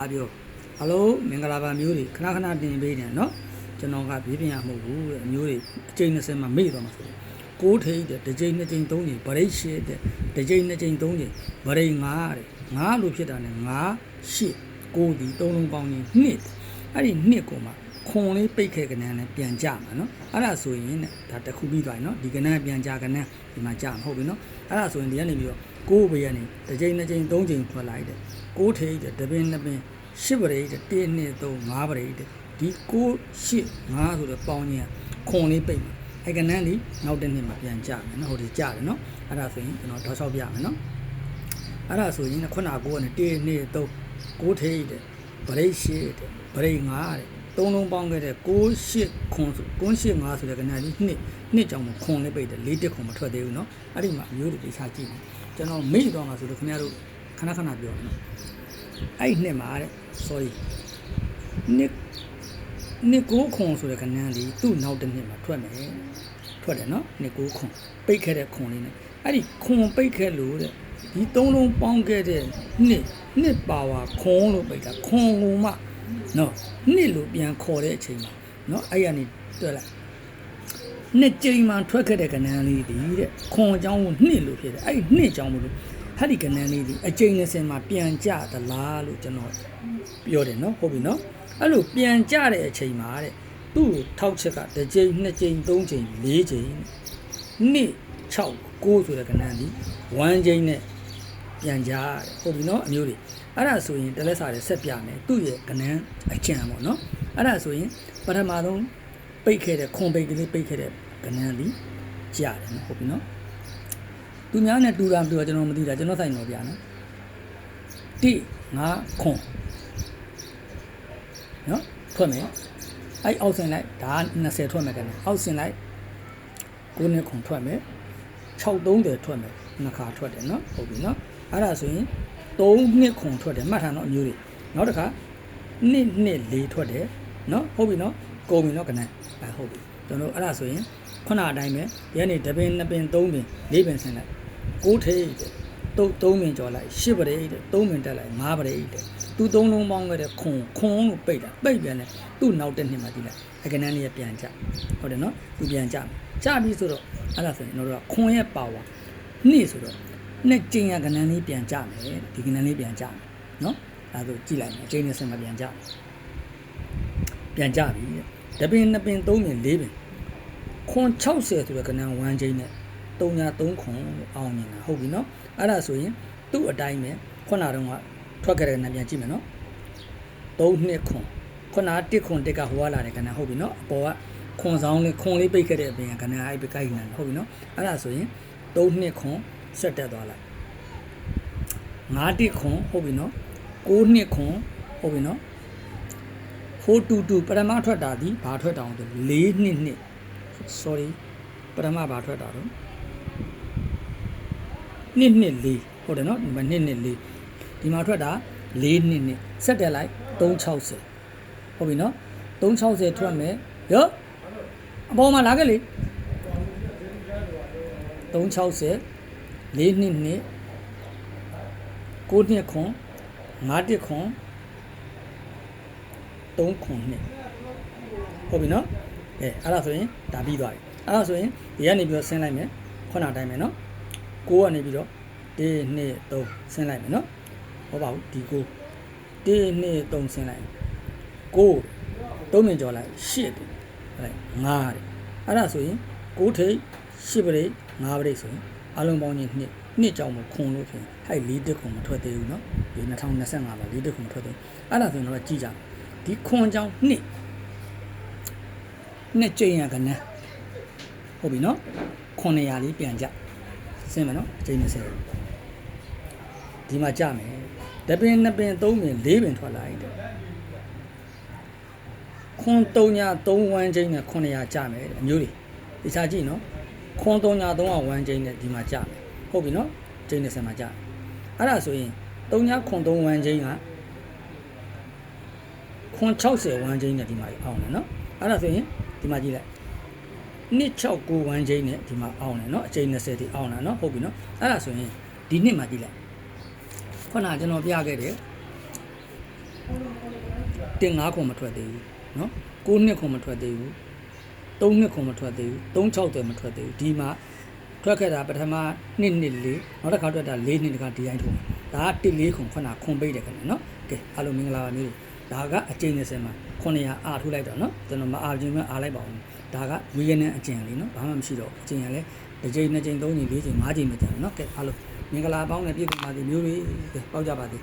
အားပြောဟယ်လိုမင်္ဂလာပါမျိုးတွေခဏခဏတင်ပေးတယ်နော်ကျွန်တော်ကဘေးပြင်ရမဟုတ်ဘူးတဲ့အမျိုးတွေအကျိန်20မှာမေ့သွားမှာဆိုတော့ကိုးထိတ်တဲ့တစ်ကြိမ်နှစ်ကြိမ်သုံးကြိမ်ဗရိတ်ရှစ်တဲ့တစ်ကြိမ်နှစ်ကြိမ်သုံးကြိမ်ဗရိတ်9တဲ့9လို့ဖြစ်တာနဲ့9ရှစ်ကိုးဒီသုံးလုံးပေါင်းရင်နှစ်အဲ့ဒီနှစ်ကိုမှခွန်လေးပိတ်ခဲ့ကနန်းနဲ့ပြန်ကြမှာနော်အဲ့ဒါဆိုရင်တဲ့ဒါတစ်ခုပြီးသွားပြီနော်ဒီကနန်းပြန်ကြကနန်းဒီမှာကြမှာဟုတ်ပြီနော်အဲ့ဒါဆိုရင်ဒီကနေပြီးတော့ ကိုးဘေးကနေတစ်ကြိမ်နှစ်ကြိမ်သုံးကြိမ်ထွက်လာတဲ့ကိုးထိတ်တဲ့တပင်းနှစ်ပင်းရှစ်ပရိတ်1 2 3 5ပရိတ်ဒီ6 8 5ဆိုတော့ပေါင်းခြင်းခွန်လေးပိတ်မှာအဲ့ကနန်းဒီနောက်တစ်နှစ်မှာပြန်ကြမယ်နော်ဟိုဒီကြတယ်နော်အဲ့ဒါဆိုရင်ကျွန်တော်တောက်လျှောက်ပြမယ်နော်အဲ့ဒါဆိုရင်ခုနကကိုကနေ1 2 3 6ထိတ်တဲ့ပရိတ်8တဲ့ပရိတ်5တဲ့သုံးလုံးပေါင်းခဲ့တဲ့6 8ခွန်ဆို6 8 5ဆိုတဲ့ကနန်းဒီနှစ်နှစ်ကြောင့်မခွန်လေးပိတ်တယ်၄တက်ခွန်မထွက်သေးဘူးနော်အဲ့ဒီမှာအမျိုးတွေတိချကြည့်မယ် ကျွန်တော်မေ့သွားမှာဆိုလို့ခင်ဗျားတို့ခဏခဏပြောတယ်နော်အဲ့ဒီနှစ်မှာတဲ့ sorry နှစ်နှစ်ကိုခွန်ဆိုတဲ့ကဏ္ဍလေးသူ့နောက်တစ်နှစ်မှာထွက်မယ်ထွက်တယ်နော်နှစ်ကိုခွန်ပိတ်ခဲ့တဲ့ခွန်လေးနဲ့အဲ့ဒီခွန်ပိတ်ခဲ့လို့တဲ့ဒီသုံးလုံးပေါင်းခဲ့တဲ့နှစ်နှစ်ပါဝါခွန်လို့ပိတ်တာခွန်ကိုမှနော်နှစ်လို့ပြန်ခေါ်တဲ့အချိန်မှာနော်အဲ့ရနေတွေ့လိုက် နှစ်ကြိမ်မှထွက်ခဲ့တဲ့ကဏ္ဍလေးဒီတဲ့ခွန်အကြောင်းကိုနှစ်လို့ဖြစ်တယ်အဲ့ဒီနှစ်အကြောင်းမလို့ဟာဒီကနန်းလေးဒီအကျိန်20မှာပြန်ကြသလားလို့ကျွန်တော်ပြောတယ်နော်ဟုတ်ပြီနော်အဲ့လိုပြန်ကြတဲ့အချိန်မှာတဲ့သူ့ကိုထောက်ချက်ကတစ်ကြိမ်နှစ်ကြိမ်သုံးကြိမ်လေးကြိမ်နှစ်6 9ဆိုတဲ့ကနန်းဒီ1ကြိမ်နဲ့ပြန်ကြတဲ့ဟုတ်ပြီနော်အမျိုးတွေအဲ့ဒါဆိုရင်တလက်စာတွေဆက်ပြမယ်သူ့ရဲ့ကနန်းအကြံပေါ့နော်အဲ့ဒါဆိုရင်ပထမဆုံး ပိတ်ခဲ့တဲ့ခွန်ပိတ်ကလေးပိတ်ခဲ့တဲ့ကနန်းဒီကြားတယ်နော်ဟုတ်ပြီနော်သူများနဲ့တူတာမတူတာကျွန်တော်မသိတာကျွန်တော်ဆိုင်တော်ပြနော်တိငါခွန်နော်ထွက်မယ်အဲ့အောက်ဆင်လိုက်ဒါ20ထွက်မယ်ကနေအောက်ဆင်လိုက်9နှစ်ခွန်ထွက်မယ်630ထွက်မယ်နှစ်ခါထွက်တယ်နော်ဟုတ်ပြီနော်အဲ့ဒါဆိုရင်3နှစ်ခွန်ထွက်တယ်မှတ်ထားနော်အမျိုးတွေနောက်တစ်ခါနှစ်နှစ်လေးထွက်တယ်နော်ဟုတ်ပြီနော် ကုန်ပြီနော်ကနန်းအဲဟုတ်ပြီကျွန်တော်အဲ့ဒါဆိုရင်ခုနအတိုင်းပဲဒီကနေတပင်နှစ်ပင်သုံးပင်လေးပင်ဆင်လိုက်ကိုးထိတ်တဲ့တုတ်သုံးပင်ကျော်လိုက်ရှစ်ပရိတ်တဲ့သုံးပင်တက်လိုက်ငါးပရိတ်တဲ့သူသုံးလုံးပေါင်းခဲ့တဲ့ခွန်ခွန်လို့ပိတ်တာပိတ်ပြန်တယ်သူ့နောက်တစ်နှစ်မှကြည့်လိုက်အကနန်းလေးပြန်ကြဟုတ်တယ်နော်သူပြန်ကြကြပြီဆိုတော့အဲ့ဒါဆိုရင်တို့ကခွန်ရဲ့ပါဝါနှစ်ဆိုတော့နှစ်ကျင်ရကနန်းလေးပြန်ကြမယ်ဒီကနန်းလေးပြန်ကြမယ်နော်အဲဒါဆိုကြည့်လိုက်မယ်အချိန်နဲ့ဆက်မပြန်ကြပြန်ကြပြီတဲ့ တပင်နှစ်ပင်သုံးပင်လေးပင်ခွန်60ဆိုတဲ့ကနန်း1ချိန်နဲ့3ညာ3ခွန်လို့အောင်မြင်တာဟုတ်ပြီနော်အဲ့ဒါဆိုရင်သူ့အတိုင်းပဲခုနတုန်းကထွက်ခဲ့တဲ့နာပြန်ကြည့်မယ်နော်3နှစ်ခွန်ခုန1ခွန်1ကဟိုကလာတယ်ကနဟုတ်ပြီနော်အပေါ်ကခွန်ဆောင်လေးခွန်လေးပိတ်ခဲ့တဲ့အပြင်ကနအဲ့ပဲကိုက်နေတယ်ဟုတ်ပြီနော်အဲ့ဒါဆိုရင်3နှစ်ခွန်ဆက်တက်သွားလိုက်5တစ်ခွန်ဟုတ်ပြီနော်6နှစ်ခွန်ဟုတ်ပြီနော် 422ပထမထွက်တာဒီဘာထွက်တာအောင်ဆို422 sorry ပထမဘာထွက်တာတော့224ဟုတ်တယ်နော်ဒီမှာ224ဒီမှာထွက်တာ422ဆက်တယ်လိုက်360ဟုတ်ပြီနော်360ထွက်မယ်ရော့အပေါ်မှာလာခဲ့လေ360 422 929 919 3ခွန်နှစ်ဟုတ်ပြီနော်အဲအဲ့ဒါဆိုရင်ဒါပြီးသွားပြီအဲ့ဒါဆိုရင်ဒီကနေပြီးတော့ဆင်းလိုက်မယ်ခုနအတိုင်းပဲနော် 6ကနေပြီးတော့1 2 3ဆင်းလိုက်မယ်နော်ဟုတ်ပါဘူးဒီ6 1 2 3ဆင်းလိုက်9 3မြင်ကျော်လိုက်8တယ်ဟုတ်လိုက်5တယ်အဲ့ဒါဆိုရင်6ထိပ်10ပရိတ်5ပရိတ်ဆိုရင်အလုံးပေါင်းချင်းနှစ်နှစ်ကြောင်မခွန်လို့ဖြစ်ဟဲ့၄တက်ခွန်မထွက်သေးဘူးเนาะဒီ2025မှာ၄တက်ခွန်မထွက်သေးဘူးအဲ့ဒါဆိုရင်တော့ကြည့်ကြ ဒီခွန်ကြောင့်နှစ်နှစ်ကျိန်ရကနန်းဟုတ်ပြီနော်900လေးပြန်ကြဆင်းမယ်နော်ကျိန်20ဒီမှာကြမယ်တပင်2ပင်3ပင်4ပင်ထွက်လာရင်ခွန်3ညာ3ဝမ်းကျိန်နဲ့900ကြမယ်အမျိုးတွေတခြားကြည့်နော်ခွန်3ညာ3ကဝမ်းကျိန်နဲ့ဒီမှာကြမယ်ဟုတ်ပြီနော်ကျိန်20မှာကြအဲ့ဒါဆိုရင်3ညာခွန်3ဝမ်းကျိန်က 960ဝမ်းချင်းနဲ့ဒီမှာအောင်းတယ်နော်အဲ့ဒါဆိုရင်ဒီမှာကြည့်လိုက်269ဝမ်းချင်းနဲ့ဒီမှာအောင်းတယ်နော်အချိန်20တိအောင်းတာနော်ဟုတ်ပြီနော်အဲ့ဒါဆိုရင်ဒီနှစ်မှာကြည့်လိုက်ခုနကျွန်တော်ပြခဲ့တယ်တင်9ခုမထွက်သေးဘူးနော်9နှစ်ခုမထွက်သေးဘူး3နှစ်ခုမထွက်သေးဘူး360မထွက်သေးဘူးဒီမှာထွက်ခဲ့တာပထမနှစ်နှစ်လေးနောက်တစ်ခါထွက်တာ၄နှစ်တခါဒီတိုင်းထုတ်ဒါက1 4ခုခုနခွန်ပိတ်တယ်ခင်ဗျနော်ကဲအားလုံးမင်္ဂလာပါမျိုး ဒါကအကျိန်30မှာ900အားထိုးလိုက်တော့နော်ကျွန်တော်မအားခြင်းမအားလိုက်ပါဘူးဒါကဝီယနန်အကျင်လေးနော်ဘာမှမရှိတော့အကျင်ရလဲတစ်ချိန်နှစ်ချိန်သုံးချိန်လေးချိန်ငါးချိန်မကြဘူးနော်ကဲအားလုံးမင်္ဂလာပေါင်းနဲ့ပြည့်စုံပါသည်မျိုးတွေကဲပေါက်ကြပါသည်